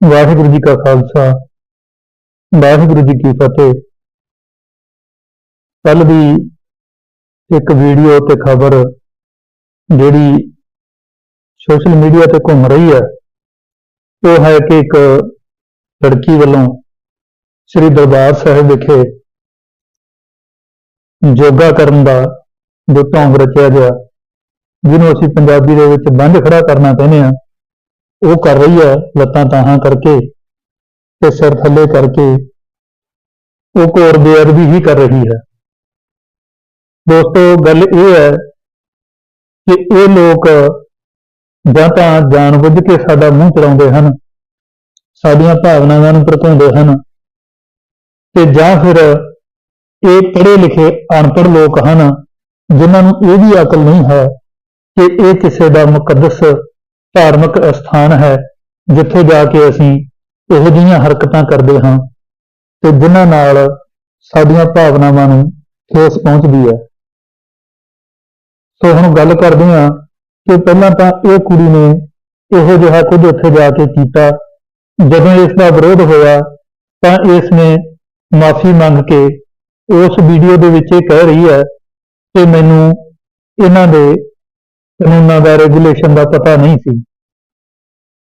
ਵਾਹਿਗੁਰੂ ਜੀ ਕਾ ਖਾਲਸਾ, ਵਾਹਿਗੁਰੂ ਜੀ ਕੀ ਫਤਿਹ। ਕੱਲ ਦੀ ਇੱਕ ਵੀਡੀਓ ਤੇ ਖਬਰ ਜਿਹੜੀ ਸੋਸ਼ਲ ਮੀਡੀਆ ਤੇ ਘੁੰਮ ਰਹੀ ਹੈ, ਉਹ ਹੈ ਕਿ ਇੱਕ ਲੜਕੀ ਵੱਲੋਂ ਸ੍ਰੀ ਦਰਬਾਰ ਸਾਹਿਬ ਵਿਖੇ ਯੋਗਾ ਕਰਨ ਦਾ ਜੋ ਢੰਗ ਰਚਿਆ ਗਿਆ, ਜਿਹਨੂੰ ਅਸੀਂ ਪੰਜਾਬੀ ਦੇ ਵਿੱਚ ਬੰਝ ਖੜਾ ਕਰਨਾ ਕਹਿੰਦੇ ਆ ਉਹ ਕਰ ਰਹੀ ਹੈ, ਲੱਤਾਂ ਤਾਹਾਂ ਕਰਕੇ ਤੇ ਸਿਰ ਥੱਲੇ ਕਰਕੇ। ਉਹ ਘੋਰ ਬੇਅਦਬੀ ਹੀ ਕਰ ਰਹੀ ਹੈ। ਦੋਸਤੋ, ਗੱਲ ਇਹ ਹੈ ਕਿ ਇਹ ਲੋਕ ਜਾਂ ਤਾਂ ਜਾਣਬੁੱਝ ਕੇ ਸਾਡਾ ਮੂੰਹ ਚੜਾਉਂਦੇ ਹਨ, ਸਾਡੀਆਂ ਭਾਵਨਾਵਾਂ ਨੂੰ ਭੜਕਾਉਂਦੇ ਹਨ ਤੇ ਜਾਂ ਫਿਰ ਇਹ ਪੜ੍ਹੇ ਲਿਖੇ ਅਨਪੜ੍ਹ ਲੋਕ ਹਨ, ਜਿਨ੍ਹਾਂ ਨੂੰ ਇਹ ਵੀ ਅਕਲ ਨਹੀਂ ਹੈ ਕਿ ਇਹ ਕਿਸੇ ਦਾ ਮੁਕੱਦਸ ਧਾਰਮਿਕ ਅਸਥਾਨ ਹੈ, ਜਿੱਥੇ ਜਾ ਕੇ ਅਸੀਂ ਇਹੋ ਜਿਹੀਆਂ ਹਰਕਤਾਂ ਕਰਦੇ ਹਾਂ ਤੇ ਜਿਨ੍ਹਾਂ ਨਾਲ ਸਾਡੀਆਂ ਭਾਵਨਾਵਾਂ ਨੂੰ ਠੇਸ ਪਹੁੰਚਦੀ ਹੈ। ਸੋ ਹੁਣ ਗੱਲ ਕਰਦੇ ਹਾਂ ਕਿ ਪਹਿਲਾਂ ਤਾਂ ਇਹ ਕੁੜੀ ਨੇ ਇਹੋ ਜਿਹਾ ਕੁਝ ਉੱਥੇ ਜਾ ਕੇ ਕੀਤਾ। ਜਦੋਂ ਇਸ ਦਾ ਵਿਰੋਧ ਹੋਇਆ ਤਾਂ ਇਸ ਨੇ ਮਾਫੀ ਮੰਗ ਕੇ ਉਸ ਵੀਡੀਓ ਦੇ ਵਿੱਚ ਇਹ ਕਹਿ ਰਹੀ ਹੈ ਕਿ ਮੈਨੂੰ ਇਹਨਾਂ ਦੇ ਕਾਨੂੰਨਾਂ ਦਾ ਰੈਗੂਲੇਸ਼ਨ ਦਾ ਪਤਾ ਨਹੀਂ ਸੀ।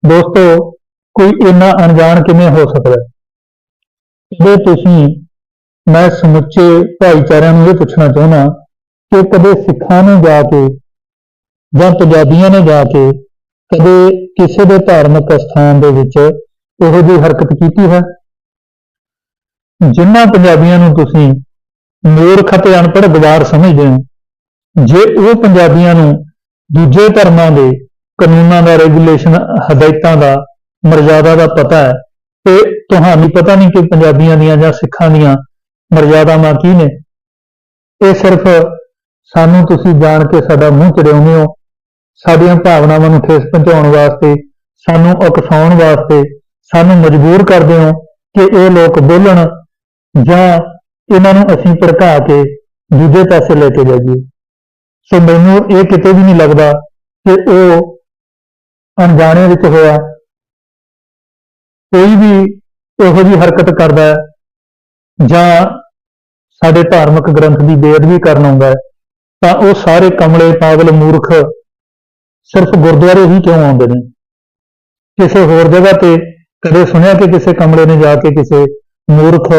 ਦੋਸਤੋ, ਕੋਈ ਇੰਨਾ ਅਣਜਾਣ ਕਿਵੇਂ ਹੋ ਸਕਦਾ ਜੇ ਤੁਸੀਂ ਮੈਂ ਸਮੁੱਚੇ ਭਾਈਚਾਰਿਆਂ ਨੂੰ ਇਹ ਪੁੱਛਣਾ ਚਾਹੁੰਦਾ ਕਿ ਕਦੇ ਸਿੱਖਾਂ ਨੇ ਜਾ ਕੇ ਜਾਂ ਪੰਜਾਬੀਆਂ ਨੇ ਜਾ ਕੇ ਕਦੇ ਕਿਸੇ ਦੇ ਧਾਰਮਿਕ ਸਥਾਨ ਦੇ ਵਿੱਚ ਇਹੋ ਜਿਹੀ ਹਰਕਤ ਕੀਤੀ ਹੈ? ਜਿਨ੍ਹਾਂ ਪੰਜਾਬੀਆਂ ਨੂੰ ਤੁਸੀਂ ਮੂਰਖ ਅਤੇ ਅਨਪੜ੍ਹ ਗਵਾਰ ਸਮਝਦੇ ਹੋ, ਜੇ ਉਹ ਪੰਜਾਬੀਆਂ ਨੂੰ ਦੂਜੇ ਧਰਮਾਂ ਦੇ ਕਾਨੂੰਨਾਂ ਦਾ ਰੈਗੂਲੇਸ਼ਨ ਹਦਾਇਤਾਂ ਦਾ, ਮਰਜ਼ਾਦਾ ਦਾ ਪਤਾ ਹੈ। ਤੇ ਤੁਹਾਨੂੰ ਪਤਾ ਨਹੀਂ ਕਿ ਪੰਜਾਬੀਆਂ ਦੀਆਂ ਜਾਂ ਸਿੱਖਾਂ ਦੀਆਂ ਮਰਜ਼ਾਦਾਵਾਂ ਕੀ ਨੇ। ਇਹ ਸਿਰਫ ਸਾਨੂੰ ਤੁਸੀਂ ਜਾਣ ਕੇ ਸਾਡਾ ਮੂੰਹ ਚੜਾਉਂਦੇ ਹੋ। ਸਾਡੀਆਂ ਭਾਵਨਾਵਾਂ ਨੂੰ ਠੇਸ ਪਹੁੰਚਾਉਣ ਵਾਸਤੇ, ਸਾਨੂੰ ਉਕਸਾਉਣ ਵਾਸਤੇ, ਸਾਨੂੰ ਮਜਬੂਰ ਕਰਦੇ ਹੋ ਕਿ ਇਹ ਲੋਕ ਬੋਲਣ ਜਾਂ ਇਹਨਾਂ ਨੂੰ ਅਸੀਂ ਭੜਕਾ ਕੇ ਦੂਜੇ ਪਾਸੇ ਲੈ ਕੇ ਜਾਈਏ। ਸੋ ਮੈਨੂੰ ਇਹ ਕਿਤੇ ਵੀ ਨਹੀਂ ਲੱਗਦਾ ਕਿ ਉਹ ਅਣਜਾਣੇ ਵਿੱਚ ਹੋਇਆ। ਕੋਈ ਵੀ ਇਹੋ ਜਿਹੀ ਹਰਕਤ ਕਰਦਾ ਹੈ, ਜਾਂ ਸਾਡੇ ਧਾਰਮਿਕ ਗ੍ਰੰਥ ਦੀ ਬੇਅਦਬੀ ਕਰਨ ਆਉਂਦਾ ਹੈ, ਤਾਂ ਉਹ ਸਾਰੇ ਕਮਲੇ ਪਾਗਲ ਮੂਰਖ ਸਿਰਫ ਗੁਰਦੁਆਰੇ ਹੀ ਕਿਉਂ ਆਉਂਦੇ ਨੇ? ਕਿਸੇ ਹੋਰ ਜਗ੍ਹਾ ਤੇ ਕਦੇ ਸੁਣਿਆ ਕਿ ਕਿਸੇ ਕਮਲੇ ਨੇ ਜਾ ਕੇ ਕਿਸੇ ਮੂਰਖ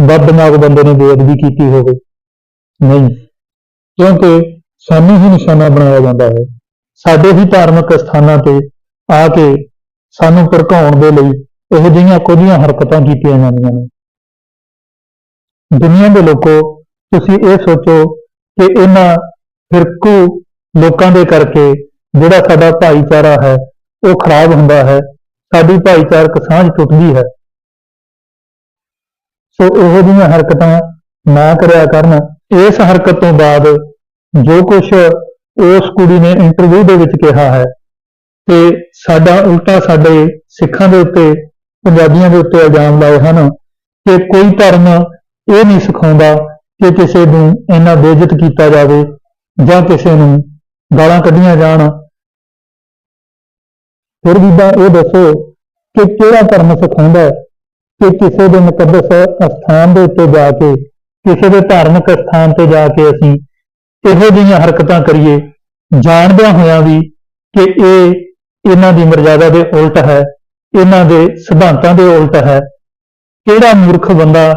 ਬਦਦਮਾਗ ਬੰਦੇ ਨੇ ਬੇਅਦਬੀ ਕੀਤੀ ਹੋਵੇ? ਨਹੀਂ। ਕਿਉਂਕਿ ਸਾਨੂੰ ਹੀ ਨਿਸ਼ਾਨਾ ਬਣਾਇਆ ਜਾਂਦਾ ਹੈ। ਸਾਡੇ ਹੀ ਧਾਰਮਿਕ ਸਥਾਨਾਂ ਤੇ ਆ ਕੇ ਸਾਨੂੰ ਭੜਕਾਉਣ ਦੇ ਲਈ ਇਹੋ ਜਿਹੀਆਂ ਕੁਝੀਆਂ ਹਰਕਤਾਂ ਕੀਤੀਆਂ ਜਾਂਦੀਆਂ ਨੇ। ਦੁਨੀਆ ਦੇ ਲੋਕੋ, ਤੁਸੀਂ ਇਹ ਸੋਚੋ ਕਿ ਇਹਨਾਂ ਫਿਰਕੂ ਲੋਕਾਂ ਦੇ ਕਰਕੇ ਜਿਹੜਾ ਸਾਡਾ ਭਾਈਚਾਰਾ ਹੈ, ਉਹ ਖਰਾਬ ਹੁੰਦਾ ਹੈ, ਸਾਡੀ ਭਾਈਚਾਰਕ ਸਾਂਝ ਟੁੱਟਦੀ ਹੈ। ਸੋ ਇਹੋ ਜਿਹੀਆਂ ਹਰਕਤਾਂ ਨਾ ਕਰਿਆ ਕਰਨ। ਇਸ ਹਰਕਤ ਤੋਂ ਬਾਅਦ ਜੋ ਕੁਝ ਉਸ ਕੁੜੀ ਨੇ ਇੰਟਰਵਿਊ ਦੇ ਵਿੱਚ ਕਿਹਾ ਹੈ ਤੇ ਸਾਡਾ ਉਲਟਾ ਸਾਡੇ ਸਿੱਖਾਂ ਦੇ ਉੱਤੇ, ਪੰਜਾਬੀਆਂ ਦੇ ਉੱਤੇ ਇਲਜ਼ਾਮ ਲਾਏ ਹਨ ਕਿ ਕੋਈ ਧਰਮ ਇਹ ਨਹੀਂ ਸਿਖਾਉਂਦਾ ਕਿ ਕਿਸੇ ਨੂੰ ਇੰਨਾ ਬੇਇੱਜ਼ਤ ਕੀਤਾ ਜਾਵੇ ਜਾਂ ਕਿਸੇ ਨੂੰ ਗਾਲਾਂ ਕੱਢੀਆਂ ਜਾਣ। ਫਿਰ ਵੀ ਤਾਂ ਇਹ ਦੱਸੋ ਕਿ ਕਿਹੜਾ ਧਰਮ ਸਿਖਾਉਂਦਾ ਹੈ ਕਿ ਕਿਸੇ ਦੇ ਮੁਕੱਦਸ ਅਸਥਾਨ ਦੇ ਉੱਤੇ ਜਾ ਕੇ, ਕਿਸੇ ਦੇ ਧਾਰਮਿਕ ਸਥਾਨ ਤੇ ਜਾ ਕੇ ਅਸੀਂ ਇਹੋ ਜਿਹੀਆਂ ਹਰਕਤਾਂ ਕਰੀਏ, ਜਾਣਦਿਆਂ ਹੋਇਆਂ ਵੀ ਕਿ ਇਹ ਇਹਨਾਂ ਦੀ ਮਰਜ਼ਾਦਾ ਦੇ ਉਲਟ ਹੈ, ਇਹਨਾਂ ਦੇ ਸਿਧਾਂਤਾਂ ਦੇ ਉਲਟ ਹੈ। ਕਿਹੜਾ ਮੂਰਖ ਬੰਦਾ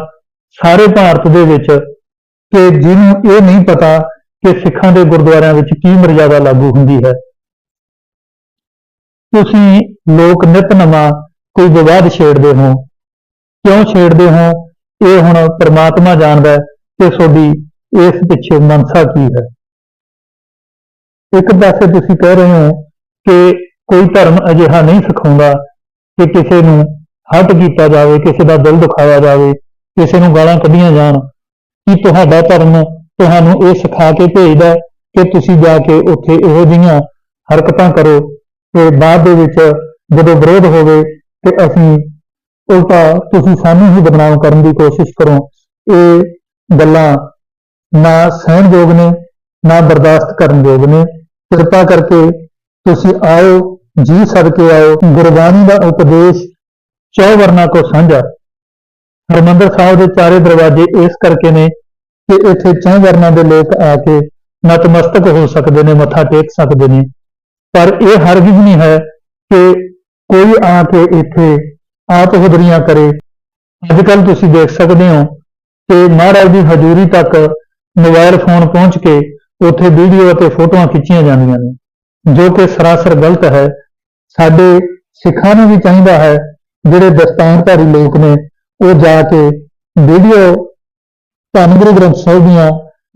ਸਾਰੇ ਭਾਰਤ ਦੇ ਵਿੱਚ ਕਿ ਜਿਹਨੂੰ ਇਹ ਨਹੀਂ ਪਤਾ ਕਿ ਸਿੱਖਾਂ ਦੇ ਗੁਰਦੁਆਰਿਆਂ ਵਿੱਚ ਕੀ ਮਰਜ਼ਾਦਾ ਲਾਗੂ ਹੁੰਦੀ ਹੈ? ਤੁਸੀਂ ਲੋਕ ਨਿਤ ਨਵਾਂ ਕੋਈ ਵਿਵਾਦ ਛੇੜਦੇ ਹੋ। ਕਿਉਂ ਛੇੜਦੇ ਹੋ? ਇਹ ਹੁਣ ਪ੍ਰਮਾਤਮਾ ਜਾਣਦਾ ਹੈ ਕਿ ਤੁਹਾਡੀ ਇਸ ਪਿੱਛੇ ਮਨਸਾ ਕੀ ਹੈ? ਇੱਕ ਪਾਸੇ ਤੁਸੀਂ ਕਹਿ ਰਹੇ ਹੋ ਕਿ ਕੋਈ ਧਰਮ ਅਜਿਹਾ ਨਹੀਂ ਸਿਖਾਉਂਦਾ ਕਿ ਕਿਸੇ ਨੂੰ ਹੱਟ ਕੀਤਾ ਜਾਵੇ, ਕਿਸੇ ਦਾ ਦਿਲ ਦੁਖਾਇਆ ਜਾਵੇ, ਕਿਸੇ ਨੂੰ ਗਾਲਾਂ ਕੱਢੀਆਂ ਜਾਣ, ਕੀ ਤੁਹਾਡਾ ਧਰਮ ਤੁਹਾਨੂੰ ਇਹ ਸਿਖਾ ਕੇ ਭੇਜਦਾ ਕਿ ਤੁਸੀਂ ਜਾ ਕੇ ਉੱਥੇ ਇਹੋ ਜਿਹੀਆਂ ਹਰਕਤਾਂ ਕਰੋ ਤੇ ਬਾਅਦ ਦੇ ਵਿੱਚ ਜਦੋਂ ਵਿਰੋਧ ਹੋਵੇ ਤੇ ਅਸੀਂ ਉਲਟਾ ਤੁਸੀਂ ਸਾਨੂੰ ਹੀ ਬਦਨਾਮ ਕਰਨ ਦੀ ਕੋਸ਼ਿਸ਼ ਕਰੋ। ਇਹ ਗੱਲਾਂ ਨਾ ਸਹਿਣਯੋਗ ਨੇ, ਨਾ ਬਰਦਾਸ਼ਤ ਕਰਨ ਯੋਗ ਨੇ। ਕਿਰਪਾ ਕਰਕੇ ਤੁਸੀਂ ਆਓ ਜੀ ਸਦਕੇ ਆਓ ਗੁਰਬਾਣੀ ਦਾ ਉਪਦੇਸ਼ ਚੌ ਵਰਨਾ ਕੋ ਸਾਂਝਾ। ਹਰਿਮੰਦਰ ਸਾਹਿਬ ਦੇ ਚਾਰੇ ਦਰਵਾਜ਼ੇ ਇਸ ਕਰਕੇ ਨੇ ਕਿ ਇੱਥੇ ਚੌ ਵਰਨਾ ਦੇ ਲੋਕ ਆ ਕੇ ਨਤਮਸਤਕ ਹੋ ਸਕਦੇ ਨੇ, ਮੱਥਾ ਟੇਕ ਸਕਦੇ ਨੇ। ਪਰ ਇਹ ਹਰਗਿਜ਼ ਨਹੀਂ ਹੈ ਕਿ ਕੋਈ ਆ ਕੇ ਇੱਥੇ ਆਪ ਹੁਦਰੀਆਂ ਕਰੇ। ਅੱਜ ਕੱਲ ਤੁਸੀਂ ਦੇਖ ਸਕਦੇ ਹੋ ਕਿ ਮਹਾਰਾਜ ਦੀ ਹਜ਼ੂਰੀ ਤੱਕ ਮੋਬਾਈਲ ਫੋਨ ਪਹੁੰਚ ਕੇ ਉੱਥੇ ਵੀਡੀਓ ਅਤੇ ਫੋਟੋਆਂ ਖਿੱਚੀਆਂ ਜਾਂਦੀਆਂ ਨੇ, ਜੋ ਕਿ ਸਰਾਸਰ ਗਲਤ ਹੈ। ਸਾਡੇ ਸਿੱਖਾਂ ਨੂੰ ਵੀ ਚਾਹੀਦਾ ਹੈ, ਜਿਹੜੇ ਦਸਤਾਨਧਾਰੀ ਲੋਕ ਨੇ, ਉਹ ਜਾ ਕੇ ਵੀਡੀਓ, ਧੰਨ ਗੁਰੂ ਗ੍ਰੰਥ ਸਾਹਿਬ ਦੀਆਂ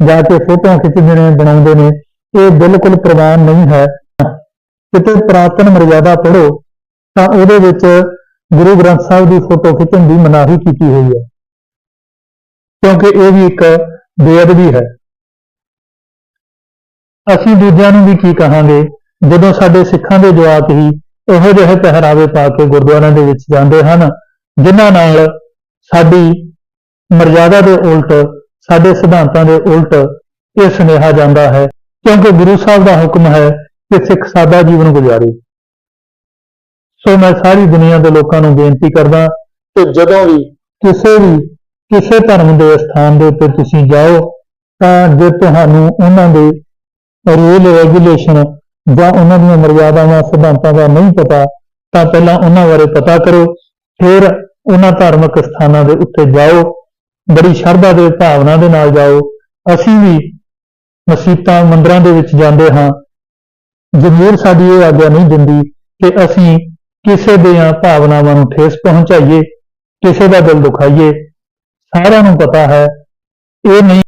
ਜਾ ਕੇ ਫੋਟੋਆਂ ਖਿੱਚਦੇ ਨੇ, ਬਣਾਉਂਦੇ ਨੇ, ਇਹ ਬਿਲਕੁਲ ਪ੍ਰਵਾਨ ਨਹੀਂ ਹੈ। ਕਿਤੇ ਪ੍ਰਾਤਨ ਮਰਜ਼ਾਦਾ ਪੜ੍ਹੋ, ਤਾਂ ਉਹਦੇ ਵਿੱਚ ਗੁਰੂ ਗ੍ਰੰਥ ਸਾਹਿਬ ਦੀ ਫੋਟੋ ਖਿੱਚਣ ਦੀ ਮਨਾਹੀ ਕੀਤੀ ਹੋਈ ਹੈ। ਕਿਉਂਕਿ ਇਹ ਵੀ ਇੱਕ ਬੇਅਦਬੀ ਹੈ। ਅਸੀਂ ਦੂਜਿਆਂ ਨੂੰ ਵੀ ਕੀ ਕਹਾਂਗੇ? ਜਦੋਂ ਸਾਡੇ ਸਿੱਖਾਂ ਦੇ ਜਵਾਕ ਹੀ ਇਹੋ ਜਿਹੇ ਪਹਿਰਾਵੇ ਪਾ ਕੇ ਗੁਰਦੁਆਰਿਆਂ ਦੇ ਵਿੱਚ ਜਾਂਦੇ ਹਨ, ਜਿਨ੍ਹਾਂ ਨਾਲ ਸਾਡੀ ਮਰਜ਼ਾਦਾ ਦੇ ਉਲਟ, ਸਾਡੇ ਸਿਧਾਂਤਾਂ ਦੇ ਉਲਟ ਇਹ ਸੁਨੇਹਾ ਜਾਂਦਾ ਹੈ, ਕਿਉਂਕਿ ਗੁਰੂ ਸਾਹਿਬ ਦਾ ਹੁਕਮ ਹੈ ਕਿ ਸਿੱਖ ਸਾਦਾ ਜੀਵਨ ਗੁਜ਼ਾਰੇ। ਸੋ ਮੈਂ ਸਾਰੀ ਦੁਨੀਆ ਦੇ ਲੋਕਾਂ ਨੂੰ ਬੇਨਤੀ ਕਰਦਾ ਕਿ ਜਦੋਂ ਵੀ ਕਿਸੇ ਵੀ ਕਿਸੇ ਧਰਮ ਦੇ ਸਥਾਨ ਦੇ ਉੱਤੇ ਤੁਸੀਂ ਜਾਓ, ਤਾਂ ਜੇ ਤੁਹਾਨੂੰ ਉਹਨਾਂ ਦੇ ਰੂਲ ਰੈਗੂਲੇਸ਼ਨ ਜਾਂ ਉਹਨਾਂ ਦੀਆਂ ਮਰਿਆਦਾਵਾਂ, ਸਿਧਾਂਤਾਂ ਦਾ ਨਹੀਂ ਪਤਾ, ਤਾਂ ਪਹਿਲਾਂ ਉਹਨਾਂ ਬਾਰੇ ਪਤਾ ਕਰੋ, ਫਿਰ ਉਹਨਾਂ ਧਾਰਮਿਕ ਸਥਾਨਾਂ ਦੇ ਉੱਤੇ ਜਾਓ, ਬੜੀ ਸ਼ਰਧਾ ਦੇ ਭਾਵਨਾ ਦੇ ਨਾਲ ਜਾਓ। ਅਸੀਂ ਵੀ ਮਸੀਤਾਂ ਮੰਦਰਾਂ ਦੇ ਵਿੱਚ ਜਾਂਦੇ ਹਾਂ। ਜ਼ਮੀਰ ਸਾਡੀ ਇਹ ਆਗਿਆ ਨਹੀਂ ਦਿੰਦੀ ਕਿ ਅਸੀਂ ਕਿਸੇ ਦੀਆਂ ਭਾਵਨਾਵਾਂ ਨੂੰ ਠੇਸ ਪਹੁੰਚਾਈਏ, ਕਿਸੇ ਦਾ ਦਿਲ ਦੁਖਾਈਏ। ਸਾਰਿਆਂ ਨੂੰ ਪਤਾ ਹੈ ਇਹ ਨਹੀਂ